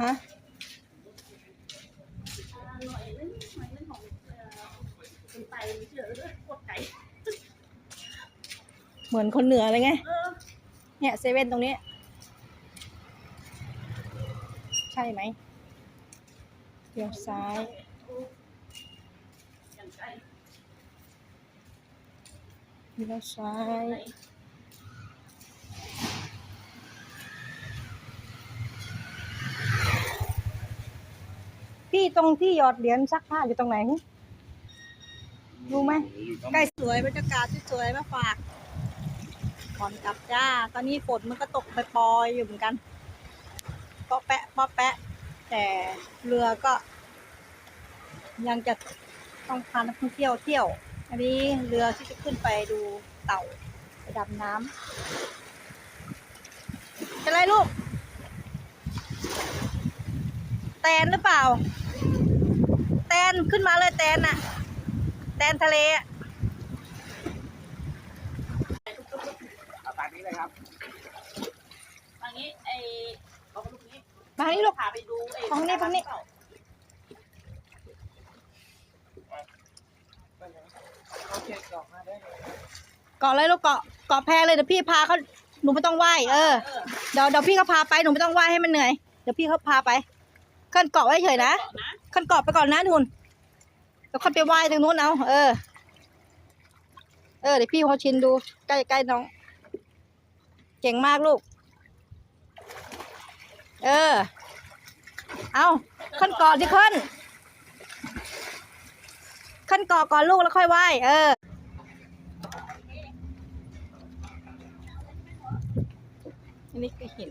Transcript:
ฮะหน่อยนึงหน่อยนึงของเอ่อคนไตเชื่อเลยกดไก่เหมือนคนเหนือเลยไง เนี่ยเซเว่นตรงนี้ ใช่ไหมเลี้ยวซ้ายย่างไก่เลี้ยวซ้าย พี่ตรงที่หยอดเหรียญซักผ้าอยู่ตรงไหน รู้ไหมใกล้สวยบรรยากาศที่สวยมาฝากก่อนกลับจ้า ตอนนี้ฝนมันก็ตกปล่อยๆอยู่เหมือนกันปอแปะปอแปะ แต่เรือก็ ยังจะต้องพานักท่องเที่ยวเที่ยว อันนี้เรือที่จะขึ้นไปดูเต่าไปดำน้ำเป็นไรลูก แตนหรือเปล่าแตน ขึ้นมาเลยแตนน่ะ แตนทะเลอะเอาตามนี้เลยครับอันนี้ไอ้บอกลูกนี้มาให้ลูกพาไปดูไอ้ของนี่ของนี่โอเคกรอกมาได้เลยเกาะเลยลูกเกาะเกาะแพเลยเดี๋ยวพี่พาเขาหนูไม่ต้องไหว้เออเออเดี๋ยวเดี๋ยวพี่เขาพาไปหนูไม่ต้องไหว้ให้มันเหนื่อยเดี๋ยวพี่เขาพาไปขึ้นเกาะไว้เฉยนะเกาะนะขึ้นเกาะไปก่อนนะทุน เดี๋ยวค่อยไปไหว้ตรงนู้นเอาเออ เออเดี๋ยวพี่เขาชินดูใกล้ใกล้น้อง เก่งมากลูก เออ เอาขึ้นเกาะดิขึ้นขึ้นเกาะก่อนลูกแล้วค่อยไหว้เอออันนี้คือหิน